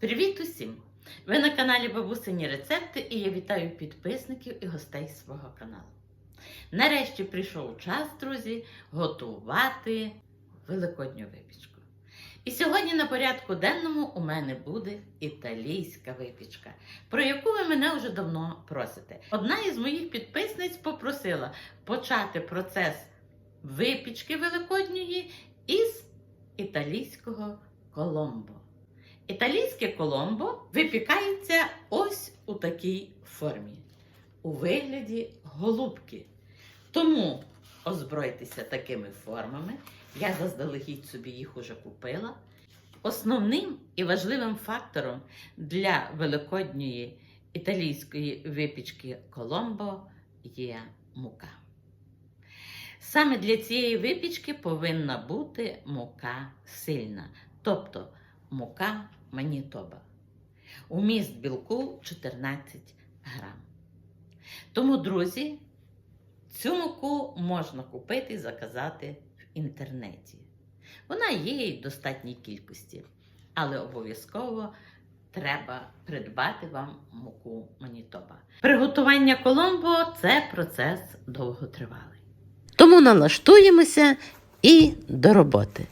Привіт усім! Ви на каналі Бабусині Рецепти і я вітаю підписників і гостей свого каналу. Нарешті прийшов час, друзі, готувати великодню випічку. І сьогодні на порядку денному у мене буде італійська випічка, про яку ви мене вже давно просите. Одна із моїх підписниць попросила почати процес випічки великодньої із італійського коломбо. Італійське коломбо випікається ось у такій формі, у вигляді голубки. Тому озбройтеся такими формами. Я заздалегідь собі їх уже купила. Основним і важливим фактором для великодньої італійської випічки коломбо є мука. Саме для цієї випічки повинна бути мука сильна, тобто мука манітоба. Уміст білку 14 грам. Тому, друзі, цю муку можна купити і заказати в інтернеті. Вона є і в достатній кількості, але обов'язково треба придбати вам муку манітоба. Приготування коломбо це процес довготривалий. Тому налаштуємося і до роботи.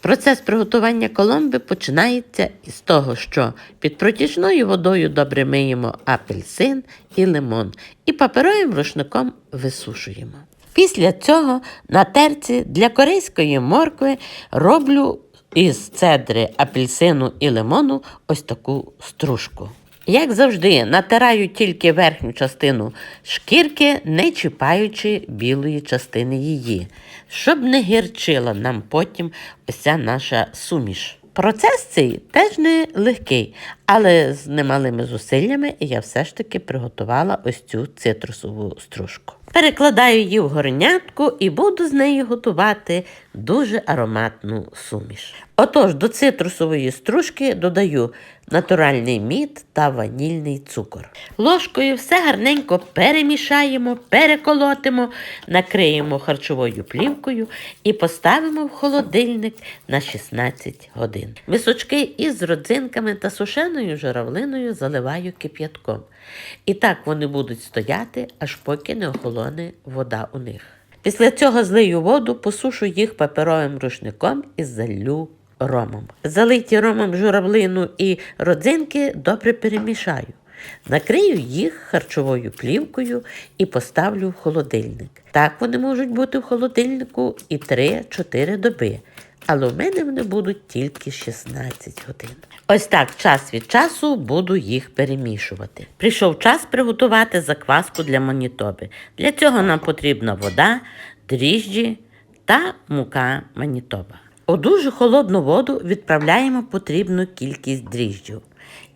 Процес приготування коломби починається із того, що під протічною водою добре миємо апельсин і лимон і паперовим рушником висушуємо. Після цього на терці для корейської моркви роблю із цедри апельсину і лимону ось таку стружку. Як завжди, натираю тільки верхню частину шкірки, не чіпаючи білої частини її, щоб не гірчила нам потім вся наша суміш. Процес цей теж не легкий, але з немалими зусиллями я все ж таки приготувала ось цю цитрусову стружку. Перекладаю її в горнятку і буду з нею готувати дуже ароматну суміш. Отож, до цитрусової стружки додаю натуральний мід та ванільний цукор. Ложкою все гарненько перемішаємо, переколотимо, накриємо харчовою плівкою і поставимо в холодильник на 16 годин. Мисочки із родзинками та сушеною журавлиною заливаю кип'ятком. І так вони будуть стояти, аж поки не охолоне вода у них. Після цього злию воду, посушу їх паперовим рушником і залю ромом. Залиті ромом журавлину і родзинки добре перемішаю. Накрию їх харчовою плівкою і поставлю в холодильник. Так вони можуть бути в холодильнику і 3-4 доби. Але в мене вони будуть тільки 16 годин. Ось так час від часу буду їх перемішувати. Прийшов час приготувати закваску для манітоби. Для цього нам потрібна вода, дріжджі та мука манітоба. У дуже холодну воду відправляємо потрібну кількість дріжджів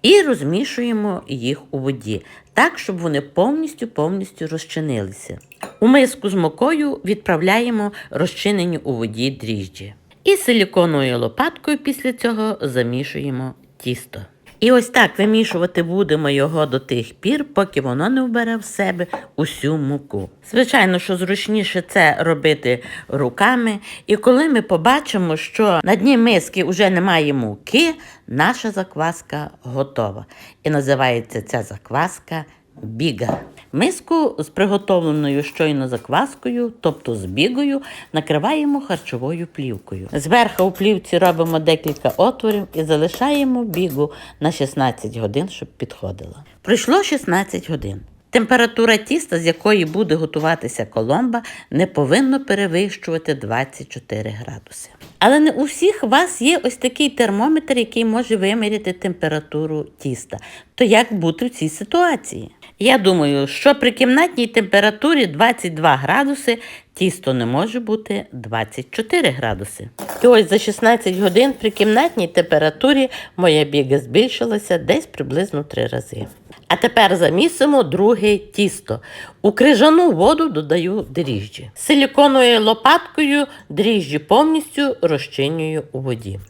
і розмішуємо їх у воді, так, щоб вони повністю повністю розчинилися. У миску з мукою відправляємо розчинені у воді дріжджі. І силіконовою лопаткою після цього замішуємо тісто. І ось так вимішувати будемо його до тих пір, поки воно не вбере в себе усю муку. Звичайно, що зручніше це робити руками. І коли ми побачимо, що на дні миски вже немає муки, наша закваска готова. І називається ця закваска біга. Миску з приготовленою щойно закваскою, тобто з бігою, накриваємо харчовою плівкою. Зверху у плівці робимо декілька отворів і залишаємо бігу на 16 годин, щоб підходила. Пройшло 16 годин. Температура тіста, з якої буде готуватися коломба, не повинно перевищувати 24 градуси. Але не у всіх вас є ось такий термометр, який може виміряти температуру тіста. То як бути в цій ситуації? Я думаю, що при кімнатній температурі 22 градуси тісто не може бути 24 градуси. І ось за 16 годин при кімнатній температурі моя біга збільшилася десь приблизно 3 рази. А тепер замісимо друге тісто. У крижану воду додаю дріжджі. Силіконовою лопаткою дріжджі повністю розчинюю у воді.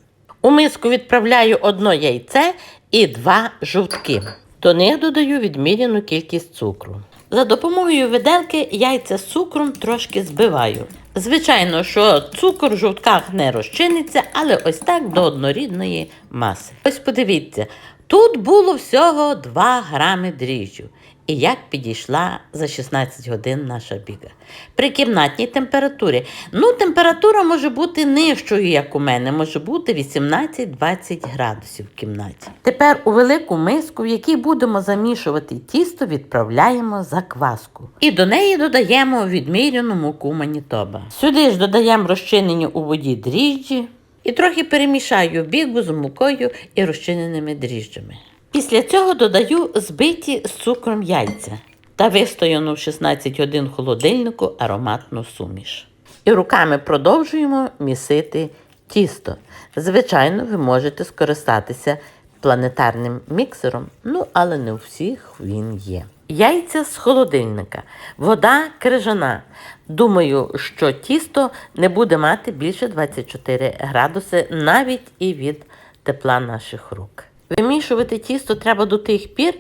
У миску відправляю одно яйце і два жовтки. До них додаю відміряну кількість цукру. За допомогою виделки яйця з цукром трошки збиваю. Звичайно, що цукор в жовтках не розчиниться, але ось так до однорідної маси. Ось подивіться, тут було всього 2 грами дріжджу. І як підійшла за 16 годин наша біга. При кімнатній температурі. Ну, температура може бути нижчою, як у мене, може бути 18-20 градусів в кімнаті. Тепер у велику миску, в якій будемо замішувати тісто, відправляємо закваску. І до неї додаємо відміряну муку манітоба. Сюди ж додаємо розчинені у воді дріжджі і трохи перемішаю бігу з мукою і розчиненими дріжджами. Після цього додаю збиті з цукром яйця та вистояну в 16 годин холодильнику ароматну суміш. І руками продовжуємо місити тісто. Звичайно, ви можете скористатися планетарним міксером, ну але не у всіх він є. Яйця з холодильника, вода крижана. Думаю, що тісто не буде мати більше 24 градуси навіть і від тепла наших рук. Вимішувати тісто треба до тих пір,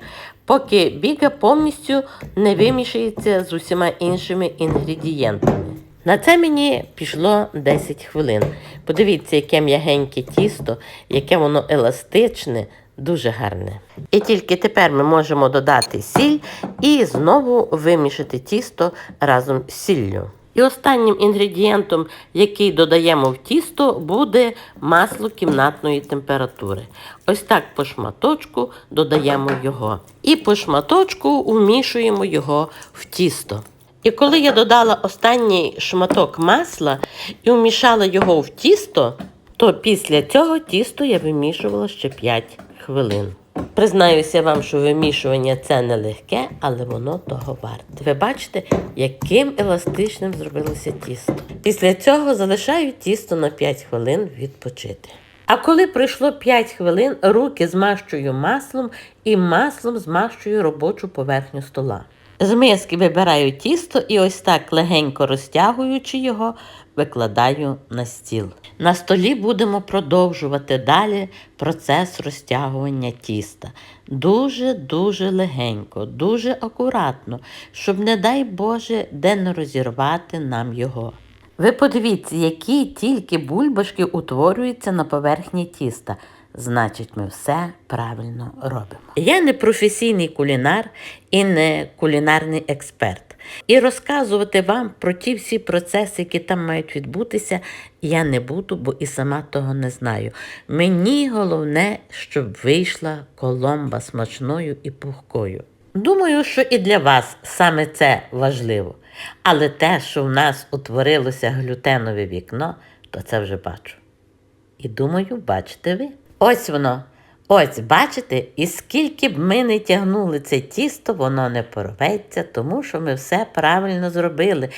поки біга повністю не вимішається з усіма іншими інгредієнтами. На це мені пішло 10 хвилин. Подивіться, яке м'ягеньке тісто, яке воно еластичне, дуже гарне. І тільки тепер ми можемо додати сіль і знову вимішати тісто разом з сіллю. І останнім інгредієнтом, який додаємо в тісто, буде масло кімнатної температури. Ось так по шматочку додаємо його. І по шматочку вмішуємо його в тісто. І коли я додала останній шматок масла і вмішала його в тісто, то після цього тісто я вимішувала ще 5 хвилин. Признаюся вам, що вимішування це не легке, але воно того варте. Ви бачите, яким еластичним зробилося тісто. Після цього залишаю тісто на 5 хвилин відпочити. А коли пройшло 5 хвилин, руки змащую маслом і маслом змащую робочу поверхню стола. З миски вибираю тісто і ось так легенько розтягуючи його, викладаю на стіл. На столі будемо продовжувати далі процес розтягування тіста. Дуже-дуже легенько, дуже акуратно, щоб, не дай Боже, де не розірвати нам його. Ви подивіться, які тільки бульбашки утворюються на поверхні тіста. Значить, ми все правильно робимо. Я не професійний кулінар і не кулінарний експерт. І розказувати вам про ті всі процеси, які там мають відбутися, я не буду, бо і сама того не знаю. Мені головне, щоб вийшла коломба смачною і пухкою. Думаю, що і для вас саме це важливо. Але те, що в нас утворилося глютенове вікно, то це вже бачу. І думаю, бачите ви. Ось воно. Ось, бачите, і скільки б ми не тягнули це тісто, воно не порветься, тому що ми все правильно зробили.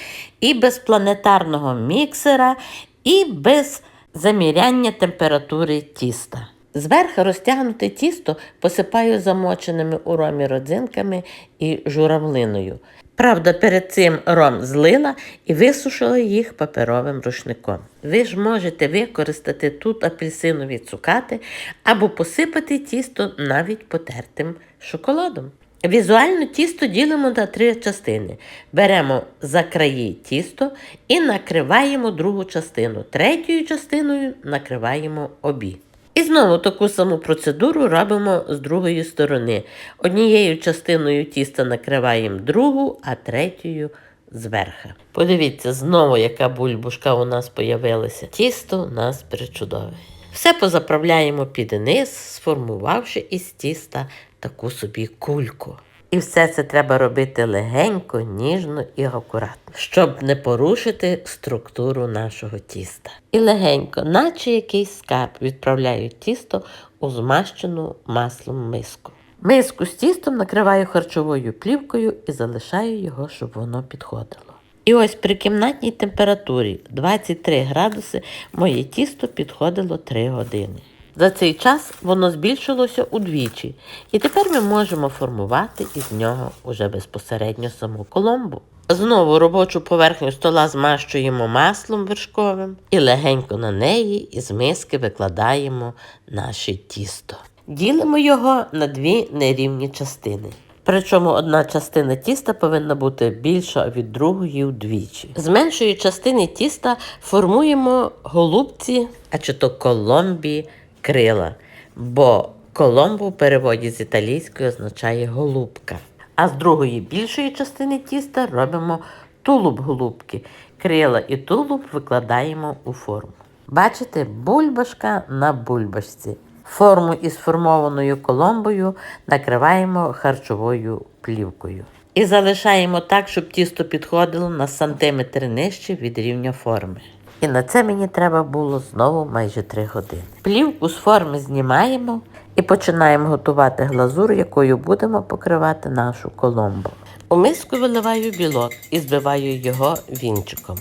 І без планетарного міксера, і без заміряння температури тіста. Зверху розтягнуте тісто посипаю замоченими у ромі родзинками і журавлиною. Правда, перед цим ром злила і висушила їх паперовим рушником. Ви ж можете використати тут апельсинові цукати або посипати тісто навіть потертим шоколадом. Візуально тісто ділимо на три частини. Беремо за краї тісто і накриваємо другу частину. Третьою частиною накриваємо обі. І знову таку саму процедуру робимо з другої сторони. Однією частиною тіста накриваємо другу, а третьою зверху. Подивіться, знову яка бульбушка у нас появилася. Тісто у нас причудове. Все позаправляємо під низ, сформувавши із тіста таку собі кульку. І все це треба робити легенько, ніжно і акуратно, щоб не порушити структуру нашого тіста. І легенько, наче якийсь скарб, відправляю тісто у змащену маслом миску. Миску з тістом накриваю харчовою плівкою і залишаю його, щоб воно підходило. І ось при кімнатній температурі 23 градуси моє тісто підходило 3 години. За цей час воно збільшилося удвічі, і тепер ми можемо формувати із нього уже безпосередньо саму коломбу. Знову робочу поверхню стола змащуємо маслом вершковим і легенько на неї із миски викладаємо наше тісто. Ділимо його на дві нерівні частини. Причому одна частина тіста повинна бути більша від другої вдвічі. З меншої частини тіста формуємо голубці, а чи то коломбі крила, бо коломбо в переводі з італійської означає голубка. А з другої більшої частини тіста робимо тулуб голубки. Крила і тулуб викладаємо у форму. Бачите, бульбашка на бульбашці. Форму із формованою коломбою накриваємо харчовою плівкою. І залишаємо так, щоб тісто підходило на сантиметр нижче від рівня форми. І на це мені треба було знову майже 3 години. Плівку з форми знімаємо і починаємо готувати глазур, якою будемо покривати нашу коломбу. У миску виливаю білок і збиваю його вінчиком.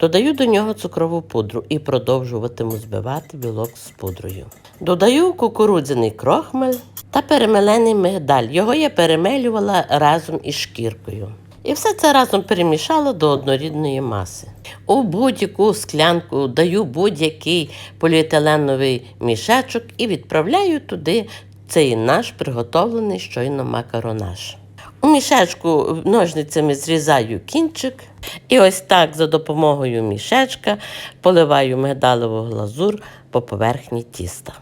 Додаю до нього цукрову пудру і продовжуватиму збивати білок з пудрою. Додаю кукурудзяний крохмаль та перемелений мигдаль. Його я перемелювала разом із шкіркою. І все це разом перемішала до однорідної маси. У будь-яку склянку даю будь-який поліетиленовий мішечок і відправляю туди цей наш приготовлений щойно макаронаж. У мішечку ножницями зрізаю кінчик, і ось так за допомогою мішечка поливаю мигдалеву глазур по поверхні тіста.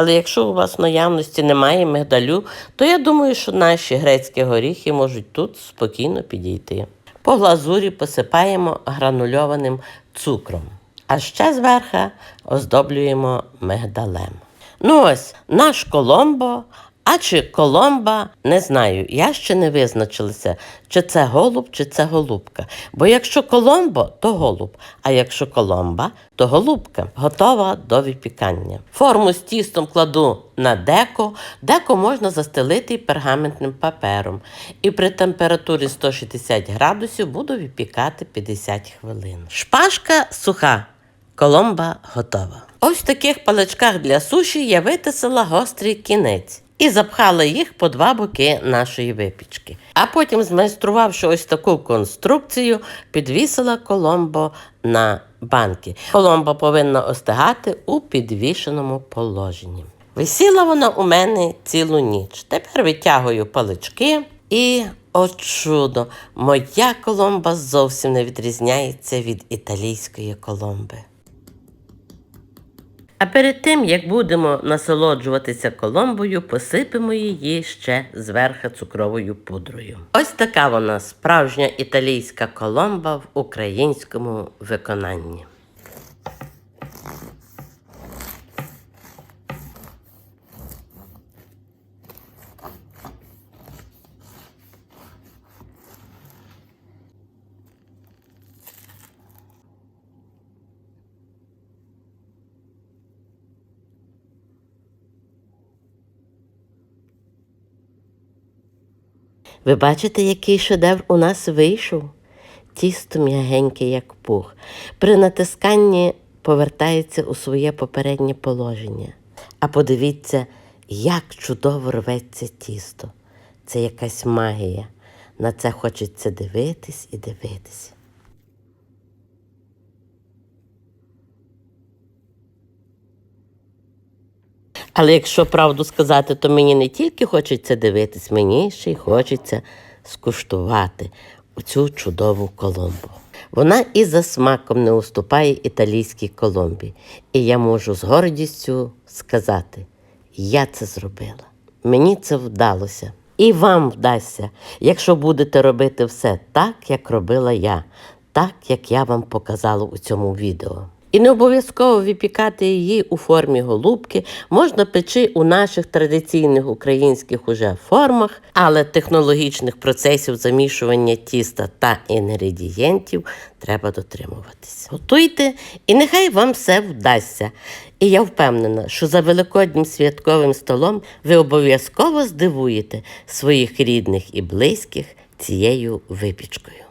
Але якщо у вас в наявності немає мигдалю, то я думаю, що наші грецькі горіхи можуть тут спокійно підійти. По глазурі посипаємо гранульованим цукром, а ще зверху оздоблюємо мигдалем. Ну ось наш коломбо, а чи коломба, не знаю. Я ще не визначилася, чи це голуб, чи це голубка. Бо якщо коломбо, то голуб, а якщо коломба, то голубка. Готова до випікання. Форму з тістом кладу на деко. Деко можна застелити пергаментним папером. І при температурі 160 градусів буду випікати 50 хвилин. Шпажка суха. Коломба готова. Ось в таких паличках для суші я витисала гострий кінець і запхала їх по два боки нашої випічки. А потім, змайструвавши ось таку конструкцію, підвісила коломбо на банки. Коломба повинна остигати у підвішеному положенні. Висіла вона у мене цілу ніч. Тепер витягую палички і, о чудо, моя коломба зовсім не відрізняється від італійської коломби. А перед тим, як будемо насолоджуватися коломбою, посипемо її ще зверху цукровою пудрою. Ось така вона справжня італійська коломба в українському виконанні. Ви бачите, який шедевр у нас вийшов? Тісто м'ягеньке, як пух. При натисканні повертається у своє попереднє положення. А подивіться, як чудово рветься тісто. Це якась магія. На це хочеться дивитись і дивитись. Але якщо правду сказати, то мені не тільки хочеться дивитись, мені ще й хочеться скуштувати оцю чудову коломбу. Вона і за смаком не уступає італійській коломбі. І я можу з гордістю сказати: я це зробила. Мені це вдалося. І вам вдасться, якщо будете робити все так, як робила я, так, як я вам показала у цьому відео. І не обов'язково випікати її у формі голубки, можна печи у наших традиційних українських уже формах, але технологічних процесів замішування тіста та інгредієнтів треба дотримуватись. Готуйте, і нехай вам все вдасться. І я впевнена, що за великоднім святковим столом ви обов'язково здивуєте своїх рідних і близьких цією випічкою.